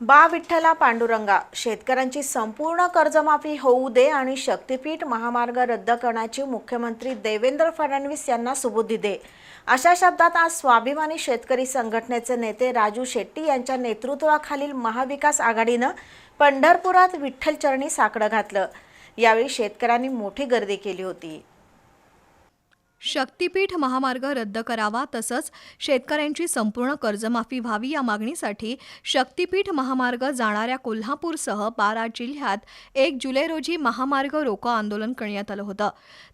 बा विठ्ठला पांडुरंगा. शेतकऱ्यांची संपूर्ण कर्जमाफी होऊ दे आणि शक्तीपीठ महामार्ग रद्द करण्याची मुख्यमंत्री देवेंद्र फडणवीस यांना सुबुद्धी दे. अशा शब्दात आज स्वाभिमानी शेतकरी संघटनेचे नेते राजू शेट्टी यांच्या नेतृत्वाखालील महाविकास आघाडीनं पंढरपुरात विठ्ठलचरणी साकडं घातलं. यावेळी शेतकऱ्यांनी मोठी गर्दी केली होती. शक्तीपीठ महामार्ग रद्द करावा तसंच शेतकऱ्यांची संपूर्ण कर्जमाफी व्हावी या मागणीसाठी शक्तीपीठ महामार्ग जाणाऱ्या कोल्हापूरसह बारा जिल्ह्यात एक जुलै रोजी महामार्ग रोको आंदोलन करण्यात आलं होतं.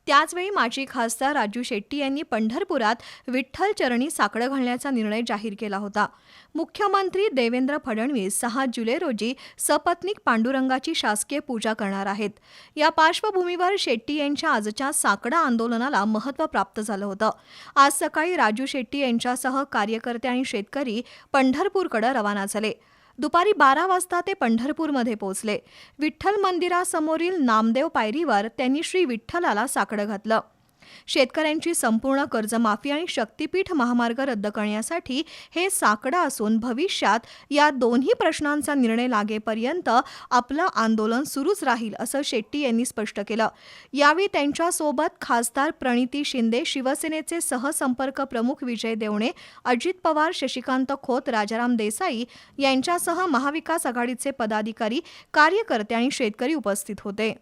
त्याचवेळी माजी खासदार राजू शेट्टी यांनी पंढरपुरात विठ्ठल चरणी साकडं घालण्याचा निर्णय जाहीर केला होता. मुख्यमंत्री देवेंद्र फडणवीस सहा जुलै रोजी सपत्नीक पांडुरंगाची शासकीय पूजा करणार आहेत. या पार्श्वभूमीवर शेट्टी यांच्या आजच्या साकडा आंदोलनाला महत्त्व प्राप्त झालं होतं. आज सकाळी राजू शेट्टी यांच्यासह कार्यकर्ते आणि शेतकरी पंढरपूरकडे रवाना झाले. दुपारी बारा वाजता ते पंढरपूरमध्ये पोहोचले. विठ्ठल मंदिरासमोरील नामदेव पायरीवर त्यांनी श्री विठ्ठलाला साकडं घातलं. शेतकऱ्यांची संपूर्ण कर्जमाफी आणि शक्तीपीठ महामार्ग रद्द करण्यासाठी हे साकडं असून भविष्यात या दोन्ही प्रश्नांचा निर्णय लागेपर्यंत आपलं आंदोलन सुरूच राहील असं शेट्टी यांनी स्पष्ट केलं. यावेळी त्यांच्यासोबत खासदार प्रणिती शिंदे शिवसेनेचे सहसंपर्क प्रमुख विजय देवणे अजित पवार शशिकांत खोत राजाराम देसाई यांच्यासह महाविकास आघाडीचे पदाधिकारी कार्यकर्ते आणि शेतकरी उपस्थित होते.